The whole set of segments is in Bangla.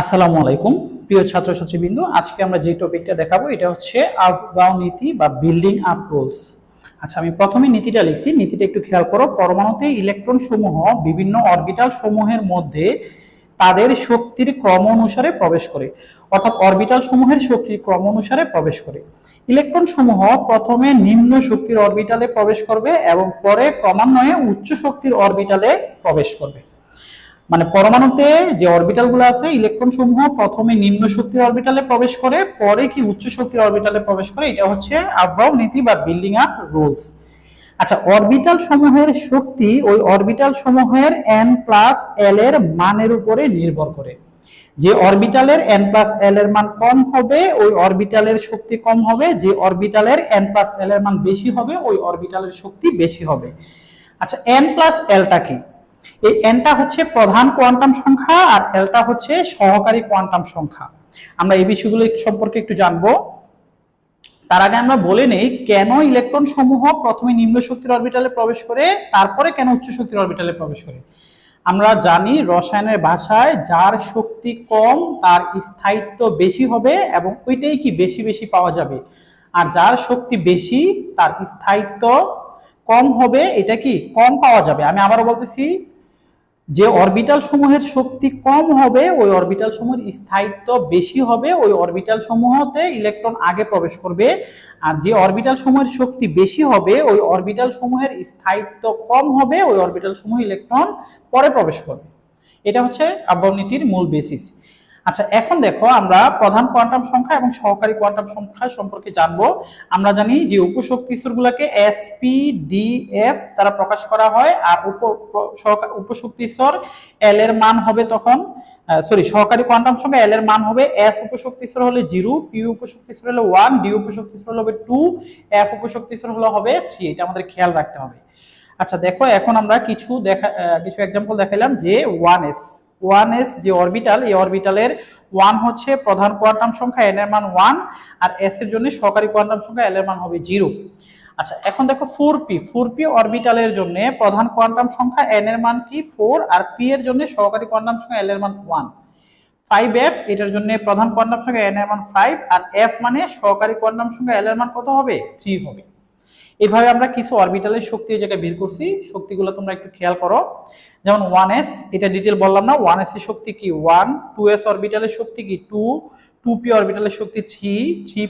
আসসালামু আলাইকুম। প্রিয় ছাত্রছাত্রীবৃন্দ, আজকে আমরা যে টপিকটা দেখাবো, এটা হচ্ছে আপ নীতি বা বিল্ডিং আপ রুলস আচ্ছা আমি প্রথমে নীতিটা লিখছি। নীতিটা একটু খেয়াল করো, পরমাণুতে ইলেকট্রন সমূহ বিভিন্ন অরবিটাল সমূহের মধ্যে তাদের শক্তির ক্রম অনুসারে প্রবেশ করে, অর্থাৎ অরবিটাল সমূহের শক্তির ক্রম অনুসারে প্রবেশ করে। ইলেকট্রন সমূহ প্রথমে নিম্ন শক্তির অরবিটালে প্রবেশ করবে এবং পরে ক্রমান্বয়ে উচ্চ শক্তির অরবিটালে প্রবেশ করবে। মানে পরমাণুতে যে অরবিটালগুলো আছে ইলেকট্রন সমূহ প্রথমে নিম্ন শক্তির অরবিটালে প্রবেশ করে, পরে কি উচ্চ শক্তির অরবিটালে প্রবেশ করে, এটা হচ্ছে আব্রাউ নীতি বা বিল্ডিং আপ রুলস আচ্ছা অরবিটাল সমূহের শক্তি ওই অরবিটাল সমূহের এন প্লাস এল এর মানের উপরে নির্ভর করে। যে অরবিটালের এন প্লাস এল এর মান কম হবে, ওই অরবিটালের শক্তি কম হবে, যে অরবিটালের এন প্লাস এল এর মান বেশি হবে, ওই অরবিটালের শক্তি বেশি হবে। আচ্ছা এন প্লাস এলটা কি? এই এনটা হচ্ছে প্রধান কোয়ান্টাম সংখ্যা আর এলটা হচ্ছে সহকারী কোয়ান্টাম সংখ্যা। আমরা এই বিষয়গুলো সম্পর্কে একটু জানব। তার আগে আমরা বলে নেই কেন ইলেকট্রন সমূহ প্রথমে নিম্ন শক্তির অরবিটালে প্রবেশ করে, তারপরে কেন উচ্চ শক্তির অরবিটালে প্রবেশ করে? আমরা জানি রসায়নের ভাষায় যার শক্তি কম, তার স্থায়িত্ব বেশি হবে এবং ওইটাই কি বেশি বেশি পাওয়া যাবে। আর যার শক্তি বেশি, তার স্থায়িত্ব কম হবে, এটা কি কম পাওয়া যাবে? আমি আবারও বলতেছি যে অরবিটাল সমূহের শক্তি কম হবে, ওই অরবিটাল সমূহের স্থায়িত্ব বেশি হবে, ওই অরবিটাল সমূহতে ইলেকট্রন আগে প্রবেশ করবে। আর যে অরবিটাল সমূহের শক্তি বেশি হবে, ওই অরবিটাল সমূহের স্থায়িত্ব কম হবে, ওই অরবিটাল সমূহ ইলেকট্রন পরে প্রবেশ করবে। এটা হচ্ছে আব্বনীতির মূল বেসিস আচ্ছা এখন দেখো আমরা প্রধান কোয়ান্টাম সংখ্যা এবং সহকারী কোয়ান্টাম সংখ্যা সম্পর্কে জানব। আমরা জানি যে উপশক্তি স্তরগুলোকে এস পি ডি এফ দ্বারা প্রকাশ করা হয় আর উপ উপশক্তি স্তর এল এর মান হবে তখন সরি সহকারী কোয়ান্টাম সংখ্যা এল এর মান হবে এস উপশক্তি স্তর হলে জিরো পি উপশক্তি স্তর হলে ওয়ান ডি উপশক্তি স্তর হবে টু এফ উপশক্তি স্তর হলে হবে থ্রি এটা আমাদের খেয়াল রাখতে হবে। আচ্ছা দেখো, এখন আমরা কিছু দেখা কিছু এক্সাম্পল দেখাইলাম যে ওয়ান এস ওয়ান এস যে অরবিটাল এই অরবিটালের ওয়ান হচ্ছে প্রধান কোয়ান্টাম সংখ্যা এন এর মান ওয়ান আর এস এর জন্য সহকারী কোয়ান্টাম সংখ্যা এল এর মান হবে জিরো আচ্ছা এখন দেখো ফোর পি ফোর পি অরবিটালের জন্য প্রধান কোয়ান্টাম সংখ্যা এন এর মান কি? ফোর আর পি এর জন্য সহকারী কোয়ান্টাম সংখ্যা এল এর মান ওয়ান ফাইভ এফ এটার জন্য প্রধান কোয়ান্টাম সংখ্যা এন এর মান ফাইভ আর এফ মানে সহকারী কোয়ান্টাম সংখ্যা এল এর মান কত হবে? থ্রি হবে। এভাবে আমরা কিছু অরবিটালের শক্তি যেটা বের করছি, শক্তিগুলো তোমরা একটু খেয়াল করো। যেমন ওয়ান এস এটা ডিটেল বললাম না ওয়ান এস এর শক্তি কি ওয়ান টু এস অরবিটালের শক্তি কি টু টু পি অরবিটালের শক্তি থ্রি থ্রি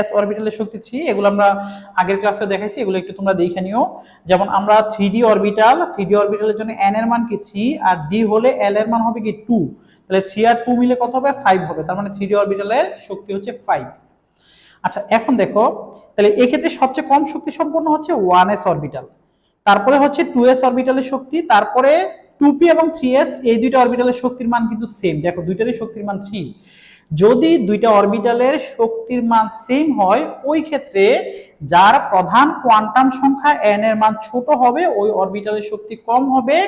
এস অরবিটালের শক্তি থ্রি এগুলো আমরা আগের ক্লাসে দেখাইছি, এগুলো একটু তোমরা দেখে নিও। যেমন আমরা three d orbital three d অরবিটালের জন্য এন এর মান কি থ্রি আর ডি হলে এল এর মান হবে কি টু তাহলে থ্রি আর টু মিলে কত হবে? ফাইভ হবে। তার মানে থ্রি ডি অরবিটালের শক্তি হচ্ছে ফাইভ আচ্ছা এখন দেখো তাহলে এক্ষেত্রে সবচেয়ে কম শক্তি সম্পন্ন হচ্ছে ওয়ান এস অরবিটাল তারপরে হচ্ছে টু এস অরবিটালের শক্তি, তারপরে টু পি এবং থ্রি এস এই দুইটা অরবিটালের শক্তির মান কিন্তু সেম দেখো, দুইটারই শক্তির মান থ্রি যদি দুইটা অরবিটালের শক্তির মান সেম হয়, ওই ক্ষেত্রে যার প্রধান কোয়ান্টাম সংখ্যা এন এর মান ছোট হবে, ওই অরবিটালের শক্তি কম হবে।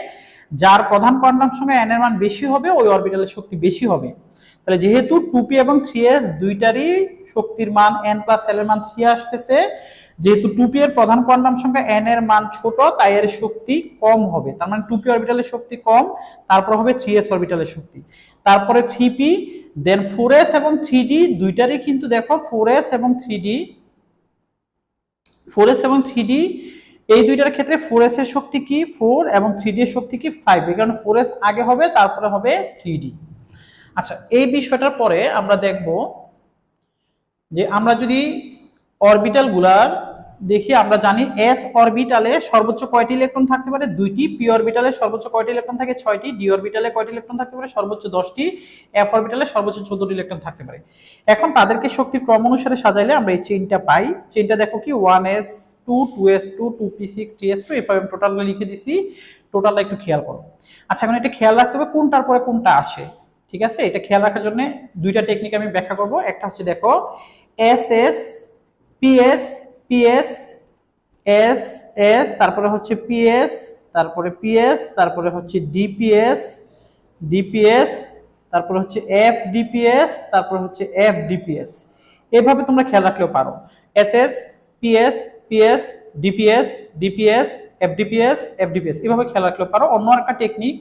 যার প্রধান কোয়ান্টাম সংখ্যা এন এর মান বেশি হবে, ওই অরবিটালের শক্তি বেশি হবে। তাহলে যেহেতু টু পি এবং থ্রি এস দুইটারই শক্তির মান এন প্লাস এল এর মান থ্রি আসতেছে, যেহেতু টু পি এর প্রধান কোয়ান্টাম সংখ্যা এন এর মান ছোট, তাই এর শক্তি কম হবে। তার মানে টু পি অরবিটালের শক্তি কম, তারপর হবে থ্রি এস অরবিটালের শক্তি। তারপরে three p then four s এবং থ্রি ডি দুইটারই কিন্তু দেখো ফোর এস এবং থ্রি ডি ফোর এস এবং থ্রি ডি এই দুইটার ক্ষেত্রে ফোর এস এর শক্তি কি? ফোর এবং থ্রি ডি এর শক্তি কি? ফাইভ এই কারণে ফোর এস আগে হবে, তারপরে হবে থ্রি ডি আচ্ছা এই বিষয়টার পরে আমরা দেখব যে আমরা যদি অরবিটালগুলার দেখি, আমরা জানি এস অরবিটালে সর্বোচ্চ কয়টি ইলেকট্রন থাকতে পারে? দুইটি পি অরবিটালে সর্বোচ্চ কয়টি ইলেকট্রন থাকে? ছয়টি ডি অরবিটালে কয়টি ইলেকট্রন থাকতে পারে? সর্বোচ্চ দশটি এফ অরবিটালে সর্বোচ্চ চোদ্দটি ইলেকট্রন থাকতে পারে। এখন তাদেরকে শক্তির ক্রম অনুসারে সাজাইলে আমরা এই চেইনটা পাই। চেইনটা দেখো কি? One s two two s two two p six three s two এভাবে আমি টোটালটা লিখে দিছি। টোটালটা একটু খেয়াল করো। আচ্ছা এখন এটা খেয়াল রাখতে হবে কোনটার পরে কোনটা আসে। ঠিক আছে এটা খেয়াল রাখার জন্য দুইটা টেকনিক আমি ব্যাখ্যা করব একটা হচ্ছে দেখো s s p s p s s s তারপরে হচ্ছে পিএস তারপরে পিএস তারপরে হচ্ছে ডিপিএস ডিপিএস তারপরে হচ্ছে এফ ডিপিএস তারপরে হচ্ছে এফ ডিপিএস এভাবে তোমরা খেয়াল রাখলেও পারো s s p s p s d p s d p s f d p s f d p s এভাবে খেয়াল রাখলেও পারো অন্য একটা টেকনিক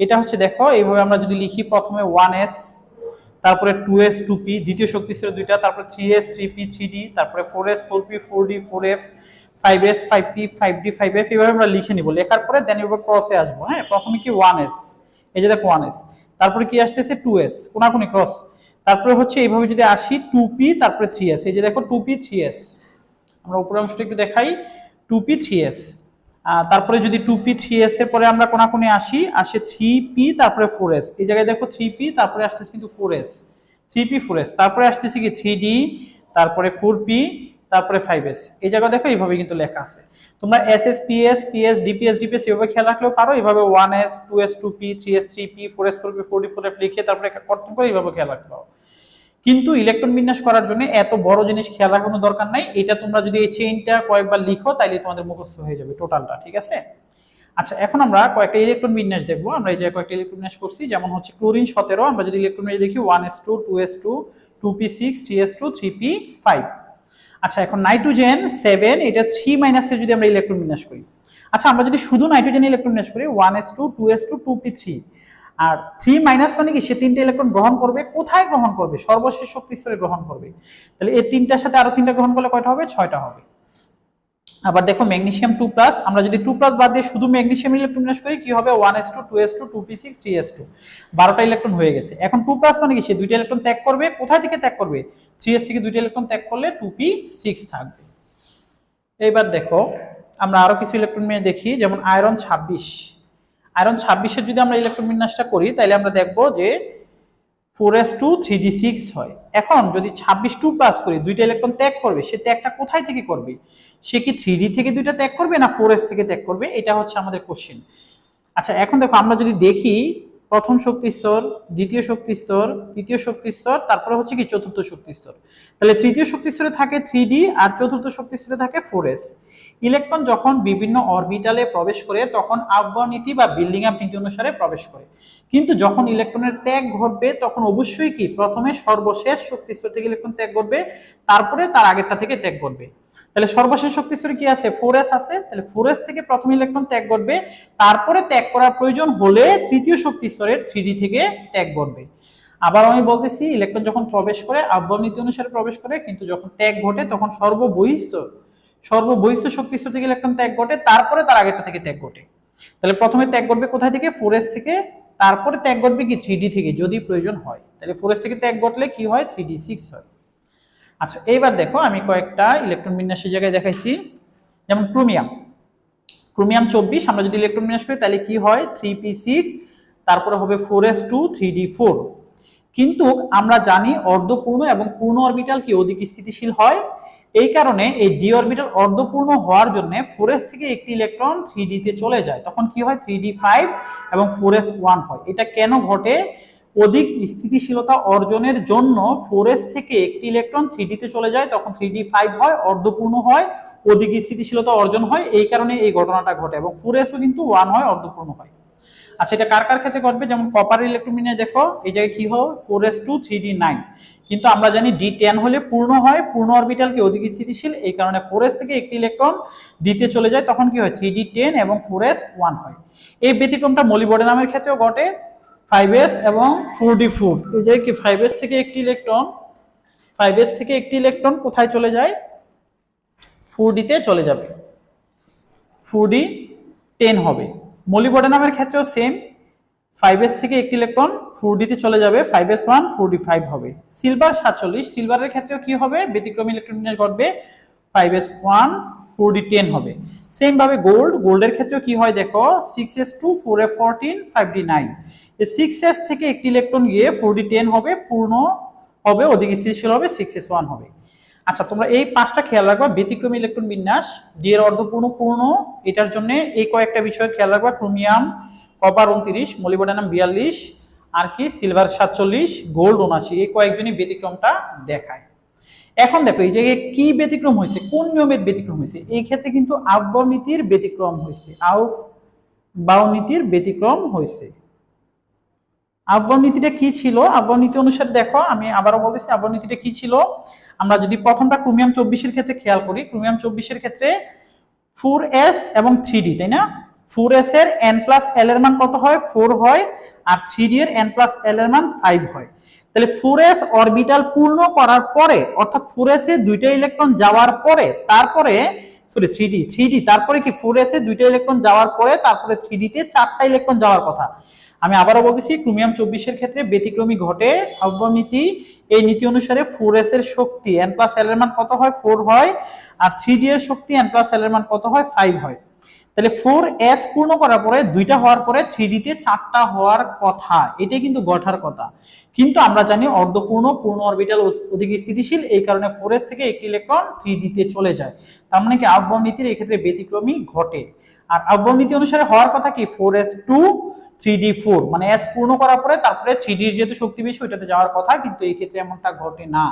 এটা হচ্ছে দেখো, এইভাবে আমরা যদি লিখি প্রথমে ওয়ান এস তারপরে টু এস টু পি দ্বিতীয় শক্তি স্তরে দুইটা, তারপরে three s three p three d তারপরে four s four p four d four f five s five p five d five f এভাবে আমরা লিখে নিব। লেখার পরে দেন এবার ক্রসে আসব হ্যাঁ? প্রথমে কি ওয়ান এস এই যে দেখো ওয়ান এস তারপরে কি আসতেছে টু এস কোনাকুনি ক্রস তারপরে হচ্ছে এইভাবে যদি আসি টু পি তারপরে থ্রি এস এই যে দেখো টু পি থ্রি এস আমরা উপরের অংশটা একটু দেখাই। টু পি থ্রি এস তারপরে যদি টু পি থ্রি এস এর পরে আমরা কোনাকুনি আসি, আসে থ্রি পি তারপরে ফোর এস এই জায়গায় দেখো থ্রি পি তারপরে আসতেছে কিন্তু four s three p four s তারপরে আসতেছে কি থ্রি ডি তারপরে ফোর পি তারপরে ফাইভ এস এই জায়গায় দেখো এইভাবে কিন্তু লেখা আছে। তোমরা s s p s p s d p s d p s এভাবে খেয়াল রাখলেও পারো। এইভাবে one s two s two p three s three p four s four p four d four f লিখে তারপরে করতে পারো এইভাবে খেয়াল রাখতে পারো। কিন্তু ইলেকট্রন বিন্যাস করার জন্য এত বড় জিনিস খেয়াল রাখার দরকার নাই। এটা তোমরা যদি এই চেইনটা কয়েকবার লিখো, তাইলে তোমাদের মুখস্থ হয়ে যাবে টোটালটা ঠিক আছে? আচ্ছা এখন আমরা কয়েকটা ইলেকট্রন বিন্যাস দেখব। আমরা এই যে কয়েকটা ইলেকট্রন বিন্যাস করছি, যেমন হচ্ছে ক্লোরিন সতেরো, আমরা যদি ইলেকট্রন বিন্যাস দেখি one s two two s two two p six three s two three p five আচ্ছা এখন নাইট্রোজেন সেভেন এটা থ্রি মাইনাসের যদি আমরা ইলেকট্রন বিন্যাস করি। আচ্ছা আমরা যদি শুধু নাইট্রোজেন ইলেকট্রন বিন্যাস করি one s two two s two two p three আর থ্রি মাইনাস মানে কি? সে তিনটে ইলেকট্রন গ্রহণ করবে। কোথায় গ্রহণ করবে? সর্বশেষ শক্তি স্তরে গ্রহণ করবে। তাহলে এই তিনটার সাথে আরও তিনটা গ্রহণ করলে কয়টা হবে? ছয়টা হবে। আবার দেখো ম্যাগনেসিয়াম টু প্লাস আমরা যদি টু প্লাস বাদ দিয়ে শুধু ম্যাগনেসিয়াম ইলেকট্রন বিন্যাস করি, কি হবে? One s two two s two two p six three s two বারোটা ইলেকট্রন হয়ে গেছে। এখন টু প্লাস মানে কি? সে দুইটা ইলেকট্রন ত্যাগ করবে। কোথায় থেকে ত্যাগ করবে? থ্রি এস থেকে দুইটা ইলেকট্রন ত্যাগ করলে টু পি সিক্স থাকবে। এইবার দেখো, আমরা আরও কিছু ইলেকট্রন নিয়ে দেখি, যেমন আয়রন ছাব্বিশ। আয়রন ছাব্বিশের যদি আমরা ইলেকট্রন বিন্যাসটা করি তাহলে আমরা দেখব যে four s two three d six হয়। এখন যদি ছাব্বিশ টু পাস করি, দুইটা ইলেকট্রন ত্যাগ করবে, সে ত্যাগটা কোথায় থেকে করবে? সে কি থ্রি ডি থেকে দুইটা ত্যাগ করবে, না ফোর এস থেকে ত্যাগ করবে? এটা হচ্ছে আমাদের কোশ্চেন আচ্ছা এখন দেখো, আমরা যদি দেখি, প্রথম শক্তি স্তর, দ্বিতীয় শক্তি স্তর, তৃতীয় শক্তি স্তর, তারপরে হচ্ছে কি, চতুর্থ শক্তি স্তর। তাহলে তৃতীয় শক্তি স্তরে থাকে থ্রি ডি আর চতুর্থ শক্তি স্তরে থাকে ফোর এস ইলেকট্রন যখন বিভিন্ন অরবিটালে প্রবেশ করে, তখন আহ্বান নীতি বা বিল্ডিং আপ নীতি অনুসারে প্রবেশ করে। কিন্তু যখন ইলেকট্রনের ত্যাগ ঘটবে, তখন অবশ্যই কি? প্রথমে সর্বশেষ শক্তি স্তর থেকে ইলেকট্রন ত্যাগ ঘটবে, তারপরে তার আগেরটা থেকে ত্যাগ ঘটবে। তাহলে সর্বশেষ শক্তি স্তরে কি আছে? ফোর এস আছে। তাহলে ফোর এস থেকে প্রথম ইলেকট্রন ত্যাগ ঘটবে, তারপরে ত্যাগ করার প্রয়োজন হলে তৃতীয় শক্তি স্তরের থ্রি ডি থেকে ত্যাগ ঘটবে। আবার আমি বলতেছি, ইলেকট্রন যখন প্রবেশ করে আহ্বান নীতি অনুসারে প্রবেশ করে, কিন্তু যখন ত্যাগ ঘটে, তখন সর্ববহিষ্ঠ সর্ববহিষ্ঠ শক্তি স্তর থেকে ইলেকট্রন ত্যাগ ঘটে, তারপরে তার আগেরটা থেকে ত্যাগ ঘটে। তাহলে প্রথমে ত্যাগ ঘটবে কোথায় থেকে? ফোর থেকে। তারপরে ত্যাগ ঘটবে কি? থ্রি থেকে, যদি প্রয়োজন হয়। তাহলে ফোর থেকে ত্যাগ ঘটলে কি হয়? থ্রি সিক্স হয়। আচ্ছা এইবার দেখো আমি কয়েকটা ইলেকট্রন বিন্যাসের জায়গায় দেখাইছি। যেমন ক্রোমিয়াম। ক্রোমিয়াম চব্বিশ, আমরা যদি ইলেকট্রন বিন্যাস করি, তাহলে কি হয়? থ্রি পি সিক্স, তারপরে হবে four s two three d four. কিন্তু আমরা জানি অর্ধপূর্ণ এবং পূর্ণ অরবিটাল কি? অধিক স্থিতিশীল হয়। এই কারণে এই ডি অরবিটাল অর্ধপূর্ণ হওয়ার জন্য ফোর থেকে একটি ইলেকট্রন থ্রি তে চলে যায়। তখন কি হয়? থ্রি ডি ফাইভ এবং ফোর ওয়ান হয়। এটা কেন ঘটে? অধিক স্থিতিশীলতা অর্জনের জন্য ফোর থেকে একটি ইলেকট্রন থ্রি তে চলে যায়। তখন থ্রি ডি ফাইভ হয়, অর্ধপূর্ণ হয়, অধিক স্থিতিশীলতা অর্জন হয়। এই কারণে এই ঘটনাটা ঘটে এবং ফোর কিন্তু ওয়ান হয়, অর্ধপূর্ণ হয়। আচ্ছা এটা কার কার ক্ষেত্রে ঘটবে? যেমন কপার ইলেকট্রোমিনে দেখো, এই জায়গায় কি হয়? Four s two three d nine কিন্তু আমরা জানি ডি টেন হলে পূর্ণ হয়, পূর্ণ অরবিটাল কি অধিক স্থিতিশীল? এই কারণে ফোর এস থেকে একটি ইলেকট্রন ডিতে চলে যায়, তখন কি হয়? থ্রি ডি টেন এবং ফোর এস ওয়ান হয়। এই ব্যতিক্রমটা মলিবডেনামের ক্ষেত্রেও ঘটে ফাইভ এস এবং ফোর ডি ফোর এই জায়গায় কি ফাইভ এস থেকে একটি ইলেকট্রন ফাইভ এস থেকে একটি ইলেকট্রন কোথায় চলে যায়? ফোর ডিতে চলে যাবে। ফোর ডি টেন হবে। মলিবডেনামের ক্ষেত্রেও সেম ফাইভ এস থেকে একটি ইলেকট্রন ফোর ডিতে চলে যাবে five s one four d five হবে। সিলভার সাতচল্লিশ সিলভারের ক্ষেত্রেও কি হবে? ব্যতিক্রমী ইলেকট্রন বিন্যাস ঘটবে five s one four d ten হবে। সেম ভাবে গোল্ড গোল্ডের ক্ষেত্রেও কি হয় দেখো? Six s two four f fourteen five d nine এই সিক্স এস থেকে একটি ইলেকট্রন গিয়ে ফোর ডি টেন হবে, পূর্ণ হবে, অধিক স্থিতিশীল হবে সিক্স এস ওয়ান হবে। আচ্ছা তোমরা এই পাঁচটা খেয়াল রাখবা। ব্যতিক্রমী ইলেকট্রন বিন্যাস ডি এর অর্ধপূর্ণ পূর্ণ, এটার জন্য এই কয়েকটা বিষয় খেয়াল রাখবা। ক্রোমিয়াম, কপার উনত্রিশ, মলিবডেনাম বিয়াল্লিশ, আর কি, সিলভার সাতচল্লিশ, গোল্ড উনাশি এই কয়েকজনই ব্যতিক্রমটা দেখায়। এখন দেখো, এই জায়গায় কি ব্যতিক্রম হয়েছে? কোন নিয়মের ব্যতিক্রম হয়েছে? এই ক্ষেত্রে কিন্তু আব্বাও নীতির ব্যতিক্রম হয়েছে। আউফ বাউ নীতির ব্যতিক্রম হয়েছে। আব্বাও নীতিটা কি ছিল? আব্বাও নীতি অনুসারে দেখো, আমি আবারও বলতেছি নীতিটা কি ছিল? আমরা যদি প্রথমটা ক্রোমিয়াম চব্বিশের ক্ষেত্রে খেয়াল করি ক্রোমিয়াম চব্বিশের ক্ষেত্রে ফোর এস এবং থ্রি ডি তাই না? ফোর এস এর এন প্লাস এল এর মান কত হয়? ফোর হয়, আর থ্রি ডি এর এন প্লাস এল এর মান ফাইভ হয়। তাহলে ফোর এস অরবিটাল পূর্ণ করার পরে, অর্থাৎ ফোর এস এ দুইটা ইলেকট্রন যাওয়ার পরে, তারপরে sorry three d three d তারপরে কি ফোর এস এ দুইটা ইলেকট্রন যাওয়ার পরে, তারপরে থ্রি তে চারটা ইলেকট্রন যাওয়ার কথা। আমি আবারও বলতেছি, ক্রোমিয়াম চব্বিশের ক্ষেত্রে ব্যতিক্রমী ঘটে নীতি এই নীতি অনুসারে ফোর এস এর শক্তি এন প্লাস এল এর মান কত হয়? ফোর হয়। আর থ্রি ডি এর শক্তি এন প্লাস এল এর মান কত হয়? ফাইভ হয়। তাহলে ফোর এস পূর্ণ করার পরে, দুইটা হওয়ার পরে থ্রি ডিতে চারটা হওয়ার কথা। এটাই কিন্তু গঠার কথা। কিন্তু আমরা জানি অর্ধপূর্ণ, পূর্ণ অরবিটাল অধিক স্থিতিশীল, এই কারণে ফোর এস থেকে একটি ইলেকট্রন থ্রি ডিতে চলে যায়। তার মানে কি আহ্বান নীতির এক্ষেত্রে ব্যতিক্রমী ঘটে। আর আহ্বান নীতি অনুসারে হওয়ার কথা কি? Four s two three d four মানে এস পূর্ণ করার পরে তারপরে থ্রি ডির যেহেতু শক্তি বেশি, ওইটাতে যাওয়ার কথা, কিন্তু এই ক্ষেত্রে এমনটা ঘটে না।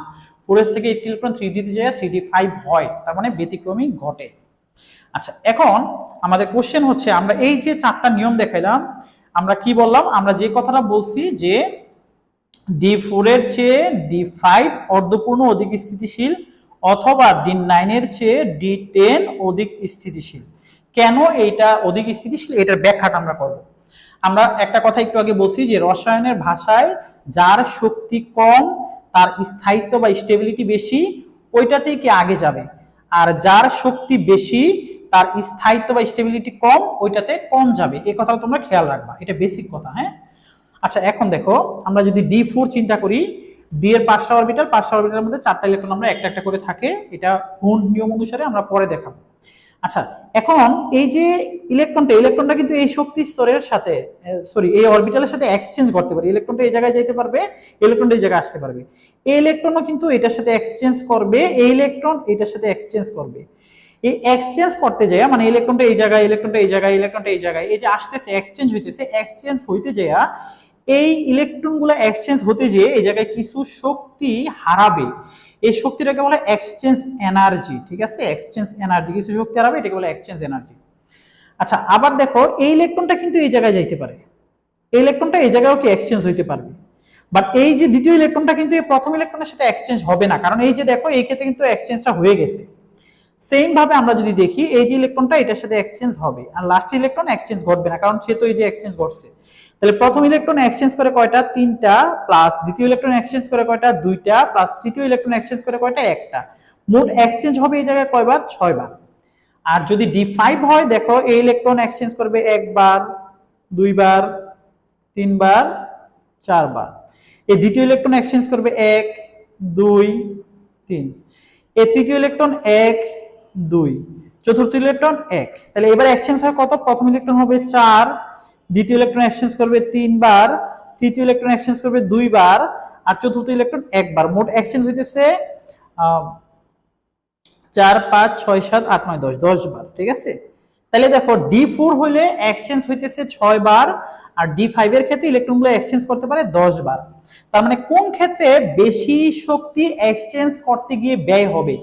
ফোর এস থেকে একটি ইলেকট্রন থ্রি ডিতে যায় থ্রি ডি ফাইভ হয়, তার মানে ব্যতিক্রমী ঘটে। আচ্ছা এখন আমাদের কোশ্চেন হচ্ছে, আমরা এই যে চারটা নিয়ম দেখাইলাম, আমরা কি বললাম? আমরা যে কথাটা বলছি যে ডি ফোর এর চেয়ে ডি ফাইভ অর্ধপূর্ণ অধিক স্থিতিশীল অথবা ডি নাইনের চেয়ে ডি টেন অধিক স্থিতিশীল। কেন এইটা অধিক স্থিতিশীল? এটার ব্যাখ্যাটা আমরা করব। আমরা একটা কথা একটু আগে বলছি যে রসায়নের ভাষায় যার শক্তি কম, তার স্থায়িত্ব বা স্টেবিলিটি বেশি, ওইটাতেই কি আগে যাবে? আর যার শক্তি বেশি, তার স্থায়িত্ব বা স্টেবিলিটি কম, ওইটাতে কম যাবে। এই কথাটা তোমরা খেয়াল রাখবা। এটা বেসিক কথা হ্যাঁ? আচ্ছা এখন দেখো, আমরা যদি ডি ফোর চিন্তা করি ডি এর পাঁচটা অরবিটাল পাঁচটা অরবিটালের মধ্যে চারটা ইলেকট্রন আমরা একটা একটা করে থাকে। এটা হুন নিয়ম অনুসারে আমরা পরে দেখাবো। আচ্ছা এখন এই যে ইলেকট্রনটা ইলেকট্রনটা কিন্তু এই শক্তি স্তরের সাথে সরি এই অরবিটালের সাথে এক্সচেঞ্জ করতে পারে। ইলেকট্রনটা এই জায়গায় যেতে পারবে, ইলেকট্রনটা এই জায়গায় আসতে পারবে। এই ইলেকট্রনও কিন্তু এটার সাথে এক্সচেঞ্জ করবে, এই ইলেকট্রন এটার সাথে এক্সচেঞ্জ করবে। এই এক্সচেঞ্জ করতে যায় মানে ইলেকট্রনটা এই জায়গায়, ইলেকট্রনটা এই জায়গায়, ইলেকট্রনটা এই জায়গায়, এই যে আসতেছে এক্সচেঞ্জ হইতেছে এক্সচেঞ্জ হইতে যায় এই ইলেকট্রনগুলো এক্সচেঞ্জ হতে যেয়ে এই জায়গায় কিছু শক্তি হারাবে। এই শক্তিটাকে বলে এক্সচেঞ্জ এনার্জি ঠিক আছে? এক্সচেঞ্জ এনার্জি কিছু শক্তি হারাবে এটাকে বলে এক্সচেঞ্জ এনার্জি আচ্ছা আবার দেখো, এই ইলেকট্রনটা কিন্তু এই জায়গায় যাইতে পারে। এই ইলেকট্রনটা এই জায়গায়ও কি এক্সচেঞ্জ হইতে পারবে? বাট এই যে দ্বিতীয় ইলেকট্রনটা কিন্তু এই প্রথম ইলেকট্রনের সাথে এক্সচেঞ্জ হবে না। কারণ এই যে দেখো, এই ক্ষেত্রে কিন্তু এক্সচেঞ্জটা হয়ে গেছে। সেম ভাবে আমরা যদি দেখি, এই যে ইলেকট্রনটা এটার সাথে এক্সচেঞ্জ হবে। আর লাস্ট ইলেকট্রন এক্সচেঞ্জ ঘটবে না, কারণ সে তো এই যে এক্সচেঞ্জ ঘটছে। তাহলে প্রথম ইলেকট্রন এক্সচেঞ্জ করে কয়টা? তিনটা প্লাস দ্বিতীয় ইলেকট্রন এক্সচেঞ্জ করে কয়টা? দুইটা প্লাস তৃতীয় ইলেকট্রন এক্সচেঞ্জ করে কয়টা? একটা। মোট এক্সচেঞ্জ হবে এই জায়গায় কয়বার? ছয়বার। আর যদি ডি ফাইভ হয়, দেখো এই ইলেকট্রন এক্সচেঞ্জ করবে একবার, দুইবার, তিনবার, চারবার। এই দ্বিতীয় ইলেকট্রন এক্সচেঞ্জ করবে এক, দুই, তিন। এই তৃতীয় ইলেকট্রন এক, দুই। চতুর্থ ইলেকট্রন এক। তাহলে এবার এক্সচেঞ্জ হয় কত? প্রথম ইলেকট্রন হবে চার দ্বিতীয় ইলেকট্রন এক্সচেঞ্জ করবে তিনবার, তৃতীয় ইলেকট্রন এক্সচেঞ্জ করবে দুইবার, আর চতুর্থ ইলেকট্রন একবার। মোট এক্সচেঞ্জ হইতেছে চার, পাঁচ, ছয়, সাত, আট, নয়, দশ দশ বার ঠিক আছে? তাহলে দেখো ডি ফোর হইলে এক্সচেঞ্জ হইতেছে ছয় বার আর ডি ফাইভ এর ক্ষেত্রে ইলেকট্রনগুলো এক্সচেঞ্জ করতে পারে দশ বার তার মানে কোন ক্ষেত্রে বেশি শক্তি এক্সচেঞ্জ করতে গিয়ে ব্যয় হবে?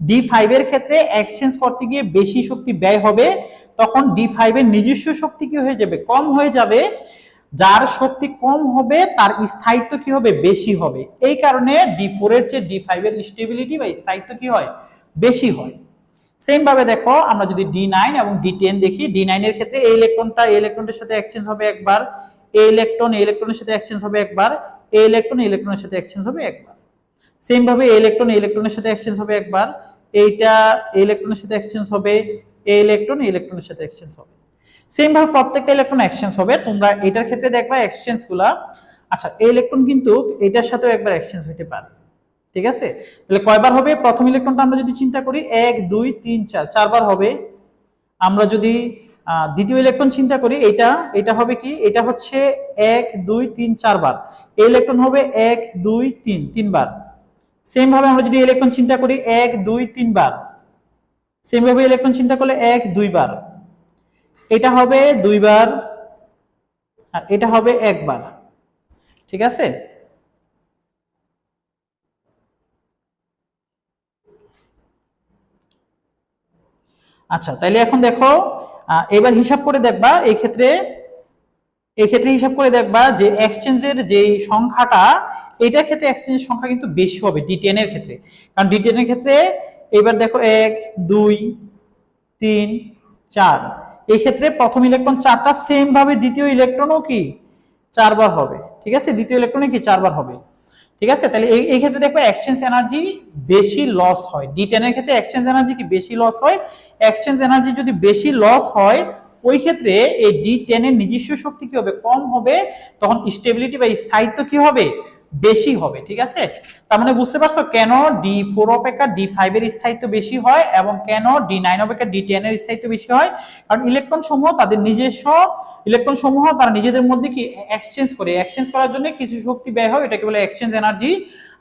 ডি ফাইভ এর ক্ষেত্রে এক্সচেঞ্জ করতে গিয়ে বেশি শক্তি ব্যয় হবে তখন ডি ফাইভ এর নিজস্ব শক্তি কি হয়ে যাবে? কম হয়ে যাবে। যার শক্তি কম হবে, তার স্থায়িত্ব কি হবে? বেশি হবে। এই কারণে ডি ফোর এর চেয়ে ডি ফাইভ এর স্টেবিলিটি বা স্থায়িত্ব কি হয়? বেশি হয়। সেম ভাবে দেখো, আমরা যদি ডি নাইন এবং ডি টেন দেখি ডি নাইন এর ক্ষেত্রে এই ইলেকট্রনটা এই ইলেকট্রনের সাথে এক্সচেঞ্জ হবে একবার। এই ইলেকট্রন এই ইলেকট্রনের সাথে এক্সচেঞ্জ হবে একবার। এই ইলেকট্রন এই ইলেকট্রনের সাথে এক্সচেঞ্জ হবে একবার। সেম ভাবে এই ইলেকট্রন এই ইলেকট্রনের সাথে এক্সচেঞ্জ হবে একবার। এইটা এই ইলেকট্রনের সাথে এক্সচেঞ্জ হবে। এই ইলেকট্রন এই ইলেকট্রনের সাথে এক্সচেঞ্জ হবে। সেম ভাবে প্রত্যেকটা ইলেকট্রন এক্সচেঞ্জ হবে। তোমরা এটার ক্ষেত্রে দেখবা এক্সচেঞ্জগুলা আচ্ছা এই ইলেকট্রন কিন্তু এটার সাথেও একবার এক্সচেঞ্জ হতে পারে। ঠিক আছে? তাহলে কয়বার হবে? প্রথম ইলেকট্রনটা আমরা যদি চিন্তা করি, এক, দুই, তিন, চার, চারবার হবে। আমরা যদি দ্বিতীয় ইলেকট্রন চিন্তা করি, এটা এটা হবে কি? এটা হচ্ছে এক, দুই, তিন, চারবার। এই ইলেকট্রন হবে এক, দুই, তিন, তিনবার। সেম ভাবে আমরা যদি ইলেকট্রন চিন্তা করি, এক, দুই, তিনবার। সেম ভাবে ইলেকট্রন চিন্তা করলে এক দুইবার এটা হবে দুইবার আর এটা হবে একবার ঠিক আছে? আচ্ছা তাইলে এখন দেখো এবার হিসাব করে দেখবা এই ক্ষেত্রে এই ক্ষেত্রে হিসাব করে দেখবা যে এক্সচেঞ্জের যে সংখ্যাটা, এটার ক্ষেত্রে এক্সচেঞ্জের সংখ্যা কিন্তু বেশি হবে ডি এর ক্ষেত্রে। কারণ ডি এর ক্ষেত্রে এবার দেখো এক, দুই, তিন, চার। এই ক্ষেত্রে প্রথম ইলেকট্রন চারটা সেম ভাবে দ্বিতীয় ইলেকট্রনও কি? চারবার হবে। ঠিক আছে? দ্বিতীয় ইলেকট্রনে কি? চারবার হবে। ঠিক আছে? তাহলে এই ক্ষেত্রে দেখবে এক্সচেঞ্জ এনার্জি বেশি লস হয়। ডি টেন এর ক্ষেত্রে এক্সচেঞ্জ এনার্জি কি বেশি লস হয়? এক্সচেঞ্জ এনার্জি যদি বেশি লস হয়, ওই ক্ষেত্রে এই ডি টেন এর নিজস্ব শক্তি কি হবে? কম হবে। তখন স্টেবিলিটি বা স্থায়িত্ব কি হবে? বেশি হবে, ঠিক আছে? তার মানে বুঝতে পারছ কেন ডি ফোর অপেক্ষা ডি ফাইভ এর স্থায়িত্ব বেশি হয় এবং কেন ডি নাইন অপেক্ষা ডি টেন এর স্থায়িত্ব বেশি হয়? কারণ ইলেকট্রন সমূহ তাদের নিজস্ব ইলেকট্রন সমূহ তারা নিজেদের মধ্যে কি এক্সচেঞ্জ করে এক্সচেঞ্জ করার জন্য কিছু শক্তি ব্যয় হয়, এটাকে বলে এক্সচেঞ্জ এনার্জি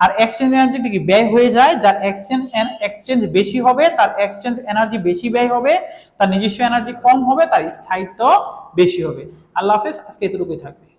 আর এক্সচেঞ্জ এনার্জি কি ব্যয় হয়ে যায়? যার এক্সচেঞ্জ এক্সচেঞ্জ বেশি হবে, তার এক্সচেঞ্জ এনার্জি বেশি ব্যয় হবে, তার নিজস্ব এনার্জি কম হবে, তার স্থায়িত্ব বেশি হবে। আল্লাহ হাফেজ, আজকে এতটুকুই থাকবে।